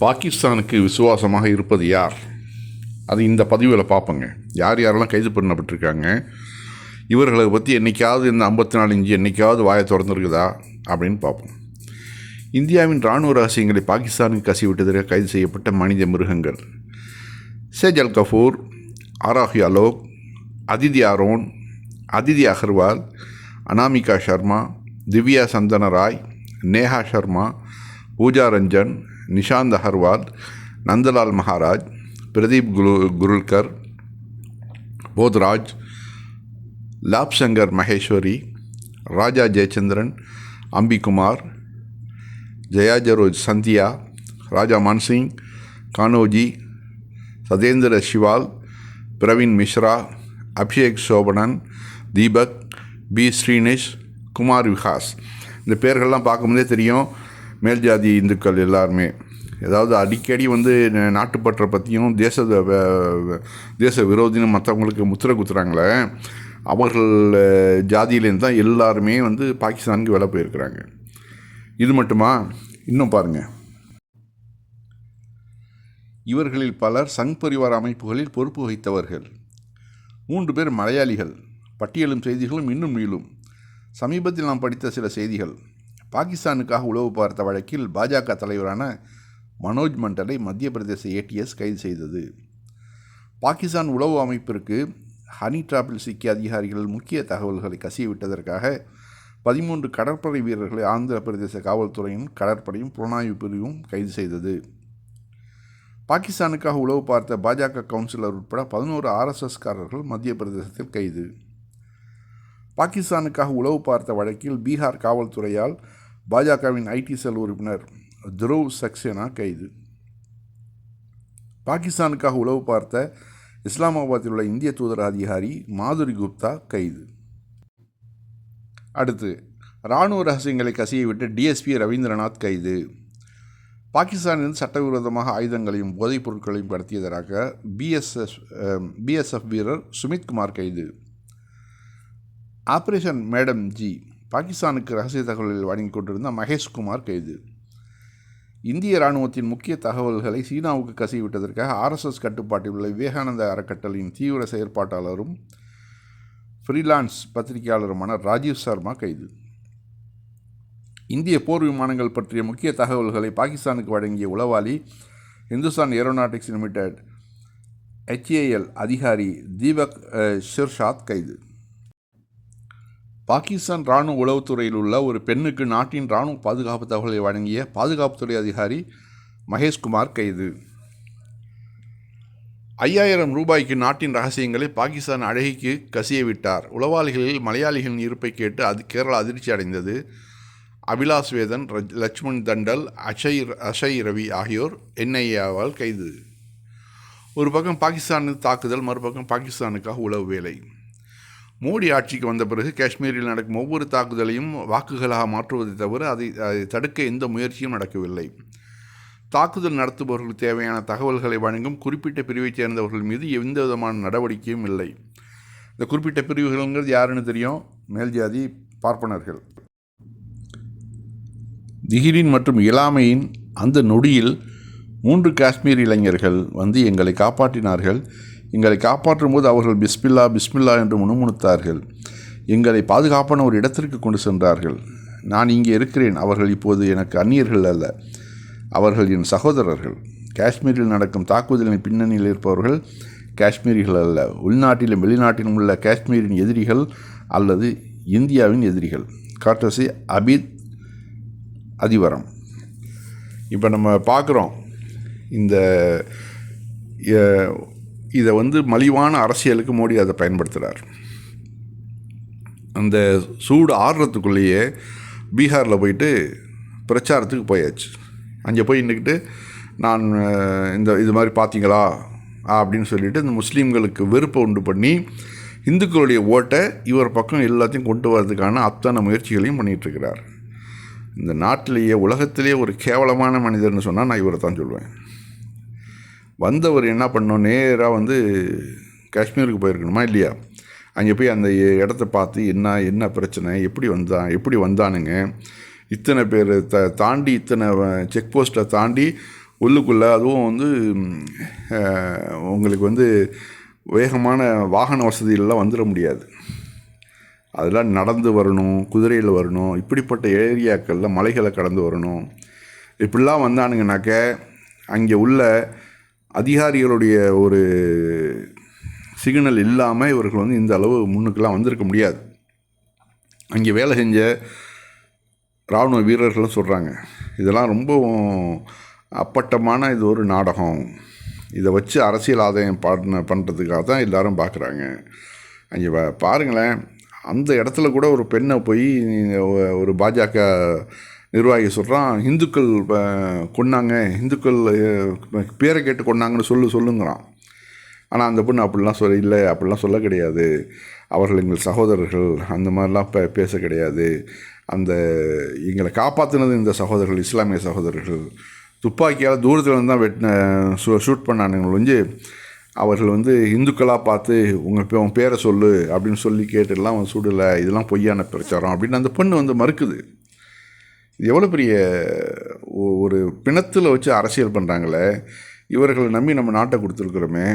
பாகிஸ்தானுக்கு விசுவாசமாக இருப்பது யார்? அது இந்த பதிவில் பார்ப்போங்க யார் யாரெல்லாம் கைது பண்ணப்பட்டிருக்காங்க? இவர்களை பற்றி என்றைக்காவது இந்த ஐம்பத்தி நாலு இஞ்சி என்றைக்காவது வாயை திறந்துருக்குதா? அப்படின்னு பார்ப்போம் இந்தியாவின் இராணுவ ரகசியங்களை பாகிஸ்தானுக்கு கசிவிட்டதற்கு கைது செய்யப்பட்ட மனித மிருகங்கள். சேஜல் கஃபூர் ஆராஹி அலோக் அதிதி அரோன் அதிதி அகர்வால் அனாமிகா சர்மா திவ்யா சந்தன ராய் நேஹா சர்மா பூஜா ரஞ்சன் நிஷாந்த் அகர்வால் நந்தலால் மகாராஜ் பிரதீப் குரு குருல்கர் போத்ராஜ் லாப்சங்கர் மகேஸ்வரி ராஜா ஜெயச்சந்திரன் அம்பிகுமார் ஜெயா ஜரோஜ் சந்தியா ராஜா மான்சிங் கானோஜி சதேந்திர சிவால் பிரவீன் மிஸ்ரா அபிஷேக் சோபனன் தீபக் பி. ஸ்ரீனிஷ் குமார் விகாஸ். இந்த பேர்கள்லாம் பார்க்கும்போதே தெரியும். மேல்ஜாதி இந்துக்கள் எல்லாருமே. ஏதாவது அடிக்கடி வந்து நாட்டுப்பற்றை பற்றியும் தேச தேச விரோதின்னு மற்றவங்களுக்கு முத்திரை குத்துறாங்களே அவர்கள் ஜாதியிலேருந்து தான் எல்லாருமே வந்து பாகிஸ்தானுக்கு வேலை போயிருக்கிறாங்க. இது மட்டுமா? இன்னும் பாருங்கள் இவர்களில் பலர் சங் பரிவார அமைப்புகளில் பொறுப்பு வகித்தவர்கள். மூன்று பேர் மலையாளிகள். பட்டியலும் செய்திகளும் இன்னும் நீளும் சமீபத்தில் நாம் படித்த சில செய்திகள். பாகிஸ்தானுக்காக உளவு பார்த்த வழக்கில் பாஜக தலைவரான மனோஜ் மண்டலை மத்திய பிரதேச ஏடிஎஸ் கைது செய்தது. பாகிஸ்தான் உளவு அமைப்பிற்கு ஹனி டிராப்பில் சிக்கிய அதிகாரிகள் முக்கிய தகவல்களை கசியவிட்டதற்காக பதிமூன்று கடற்படை வீரர்களை ஆந்திர பிரதேச காவல்துறையும் கடற்படையும் புலனாய்வு பிரிவும் கைது செய்தது. பாகிஸ்தானுக்காக உளவு பார்த்த பாஜக கவுன்சிலர் உட்பட பதினோரு ஆர்எஸ்எஸ்காரர்கள் மத்திய பிரதேசத்தில் கைது. பாகிஸ்தானுக்காக உளவு பார்த்த வழக்கில் பீகார் காவல்துறையால் பாஜகவின் ஐடி செல் உறுப்பினர் துருவ் சக்சேனா கைது. பாகிஸ்தானுக்காக உளவு பார்த்த இஸ்லாமாபாத்தில் உள்ள இந்திய தூதர அதிகாரி மாதுரி குப்தா கைது. அடுத்து இராணுவ ரகசியங்களை கசியவிட்டு டிஎஸ்பி ரவீந்திரநாத் கைது. பாகிஸ்தானிலிருந்து சட்டவிரோதமாக ஆயுதங்களையும் போதைப் பொருட்களையும் கடத்தியதற்காக பிஎஸ்எஸ் பிஎஸ்எஃப் வீரர் சுமித் குமார் கைது. ஆபரேஷன் மேடம் ஜி பாகிஸ்தானுக்கு ரகசிய தகவல்கள் வழங்கிக் கொண்டிருந்த மகேஷ் குமார் கைது. இந்திய இராணுவத்தின் முக்கிய தகவல்களை சீனாவுக்கு கசிவிட்டதற்காக ஆர்எஸ்எஸ் கட்டுப்பாட்டில் உள்ள விவேகானந்த அறக்கட்டளையின் தீவிர செயற்பாட்டாளரும் ஃப்ரீலான்ஸ் பத்திரிகையாளருமான ராஜீவ் சர்மா கைது. இந்திய போர் விமானங்கள் பற்றிய முக்கிய தகவல்களை பாகிஸ்தானுக்கு வழங்கிய உளவாளி இந்துஸ்தான் ஏரோநாட்டிக்ஸ் லிமிடெட் ஹெச்ஏஎல் அதிகாரி தீபக் ஷிர்ஷாத் கைது. பாகிஸ்தான் இராணுவ உளவுத்துறையில் உள்ள ஒரு பெண்ணுக்கு நாட்டின் இராணுவ பாதுகாப்பு தகவலை வழங்கிய பாதுகாப்புத்துறை அதிகாரி மகேஷ்குமார் கைது. ஐயாயிரம் ரூபாய்க்கு நாட்டின் ரகசியங்களை பாகிஸ்தான் அழகிக்கு கசிய விட்டார். உளவாளிகளில் மலையாளிகளின் இருப்பை கேட்டு அது கேரளா அதிர்ச்சி அடைந்தது. அபிலாஷ் வேதன் லட்சுமண் தண்டல் அஷய் அஷய் ரவி ஆகியோர் என்ஐஏவால் கைது. ஒரு பக்கம் பாகிஸ்தானுக்கு தாக்குதல் மறுபக்கம் பாகிஸ்தானுக்காக உளவு வேலை. மோடி ஆட்சிக்கு வந்த பிறகு காஷ்மீரில் நடக்கும் ஒவ்வொரு தாக்குதலையும் வாக்குகளாக மாற்றுவதை தவிர அதை அதை தடுக்க எந்த முயற்சியும் நடக்கவில்லை. தாக்குதல் நடத்துபவர்களுக்கு தேவையான தகவல்களை வழங்கும் குறிப்பிட்ட பிரிவைச் சேர்ந்தவர்கள் மீது எந்த விதமான நடவடிக்கையும் இல்லை. இந்த குறிப்பிட்ட பிரிவுகள்ங்கிறது யாருன்னு தெரியும்? மேல்ஜாதி பார்ப்பனர்கள். திகிரின் மற்றும் இளாமையின் அந்த நொடியில் மூன்று காஷ்மீர் இளைஞர்கள் வந்து எங்களை காப்பாற்றினார்கள். எங்களை காப்பாற்றும் போது அவர்கள் பிஸ்மில்லா பிஸ்மில்லா என்று முணுமுணுத்தார்கள். எங்களை பாதுகாப்பான ஒரு இடத்திற்கு கொண்டு சென்றார்கள். நான் இங்கே இருக்கிறேன். அவர்கள் இப்போது எனக்கு அந்நியர்கள் அல்ல. அவர்கள் என் சகோதரர்கள். காஷ்மீரில் நடக்கும் தாக்குதலின் பின்னணியில் இருப்பவர்கள் காஷ்மீரிகள் அல்ல. உள்நாட்டிலும் வெளிநாட்டிலும் உள்ள காஷ்மீரின் எதிரிகள் அல்லது இந்தியாவின் எதிரிகள். காட்டசி அபித் அதிவரம். இப்போ நம்ம பார்க்குறோம். இந்த இதை வந்து மலிவான அரசியலுக்கு மோடி அதை பயன்படுத்துகிறார் அந்த சூடு ஆடுறதுக்குள்ளேயே பீகாரில் போயிட்டு பிரச்சாரத்துக்கு போயாச்சு. அங்கே போய் நின்றுக்கிட்டு நான் இந்த இது மாதிரி பார்த்தீங்களா? அப்படின்னு சொல்லிட்டு இந்த முஸ்லீம்களுக்கு வெறுப்பை உண்டு பண்ணி இந்துக்களுடைய ஓட்டை இவர் பக்கம் எல்லாத்தையும் கொண்டு வரதுக்கான அத்தனை முயற்சிகளையும் பண்ணிகிட்ருக்கிறார் இந்த நாட்டிலேயே உலகத்திலேயே ஒரு கேவலமான மனிதர்னு சொன்னால் நான் இவரை தான் சொல்லுவேன் வந்தவர் என்ன பண்ணோம் நேராக வந்து காஷ்மீருக்கு போயிருக்கணுமா? இல்லையா? அங்கே போய் அந்த இடத்த பார்த்து என்ன என்ன பிரச்சனை எப்படி வந்தான் எப்படி வந்தானுங்க? இத்தனை பேர் த தாண்டி இத்தனை செக் போஸ்ட்டை தாண்டி உள்ளுக்குள்ளே அதுவும் வந்து உங்களுக்கு வந்து வேகமான வாகன வசதிகள்லாம் வந்துட முடியாது. அதெல்லாம் நடந்து வரணும் குதிரையில் வரணும் இப்படிப்பட்ட ஏரியாக்களில் மலைகளை கடந்து வரணும். இப்படிலாம் வந்தானுங்கனாக்க அங்கே உள்ள அதிகாரிகளுடைய ஒரு சிக்னல் இல்லாமல் இவர்கள் வந்து இந்த அளவு முன்னுக்கெல்லாம் வந்திருக்க முடியாது. அங்கே வேலை செஞ்ச இராணுவ வீரர்களும் சொல்கிறாங்க இதெல்லாம் ரொம்ப அப்பட்டமான இது ஒரு நாடகம். இதை வச்சு அரசியல் ஆதாயம் பண்ண பண்ணுறதுக்காக தான் எல்லோரும் பார்க்குறாங்க. அங்கே பாருங்களேன் அந்த இடத்துல கூட ஒரு பெண்ணை போய் ஒரு பாஜக நிர்வாகி சொல்கிறான் இந்துக்கள் கொன்னாங்க இந்துக்கள் பேரை கேட்டு கொன்னாங்கன்னு சொல்லு சொல்லுங்கிறான். ஆனால் அந்த பொண்ணு அப்படிலாம் சொல்ல இல்லை அப்படிலாம் சொல்ல கிடையாது. அவர்கள் எங்கள் சகோதரர்கள் அந்த மாதிரிலாம் பே பேச கிடையாது. அந்த எங்களை காப்பாற்றினது இந்த சகோதரர்கள் இஸ்லாமிய சகோதரர்கள். துப்பாக்கியால் தூரத்தில் இருந்து தான் வெட்டின ஷூ ஷூட் பண்ணானுங்க ஒழிஞ்சு அவர்கள் வந்து இந்துக்களாக பார்த்து உங்கள் பே உன் பேரை சொல்லு அப்படின்னு சொல்லி கேட்டுலாம் அவன் சுடலை இதெல்லாம் பொய்யான பிரச்சாரம் அப்படின்னு அந்த பொண்ணு வந்து மறுக்குது. எவ்வளோ பெரிய ஒ- ஒரு பிணத்தில் வச்சு அரசியல் பண்ணுறாங்களே இவர்களை நம்பி நம்ம நாட்டை கொடுத்துருக்குறோமே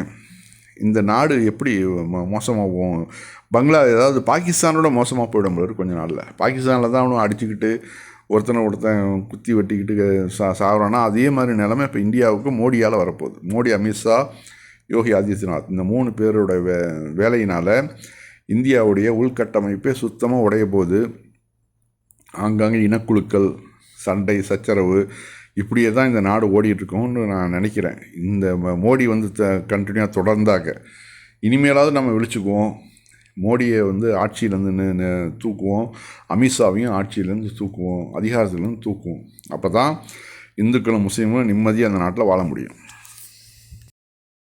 இந்த நாடு எப்படி மோசமாக மோசமாகும்? பங்களா ஏதாவது பாகிஸ்தானோட மோசமாக போயிடும் போது கொஞ்சம் கொஞ்ச நாளில். பாகிஸ்தானில் தான் அவனும் அடிச்சுக்கிட்டு ஒருத்தனை ஒருத்தன் குத்தி வெட்டிக்கிட்டு சா சாகுறான்னா அதே மாதிரி நிலமை இப்போ இந்தியாவுக்கு மோடியால் வரப்போகுது. மோடி அமித்ஷா யோகி ஆதித்யநாத் இந்த மூணு பேரோட வே வேலையினால் இந்தியாவுடைய உள்கட்டமைப்பே சுத்தமாக உடைய போகுது ஆங்காங்கே இனக்குழுக்கள் சண்டை சச்சரவு இப்படியே தான் இந்த நாடு ஓடிட்டுருக்கோம்னு நான் நினைக்கிறேன். இந்த ம- மோடி வந்து த கண்டினியூவாக தொடர்ந்தாக்க இனிமேலாவது நம்ம விழிச்சுக்குவோம். மோடியை வந்து ஆட்சியிலேருந்து தூக்குவோம். அமித்ஷாவையும் ஆட்சியிலேருந்து தூக்குவோம். அதிகாரத்துலேருந்து தூக்குவோம். அப்போ தான் இந்துக்களும் முஸ்லீம்களும் நிம்மதியாக அந்த நாட்டில் வாழ முடியும்.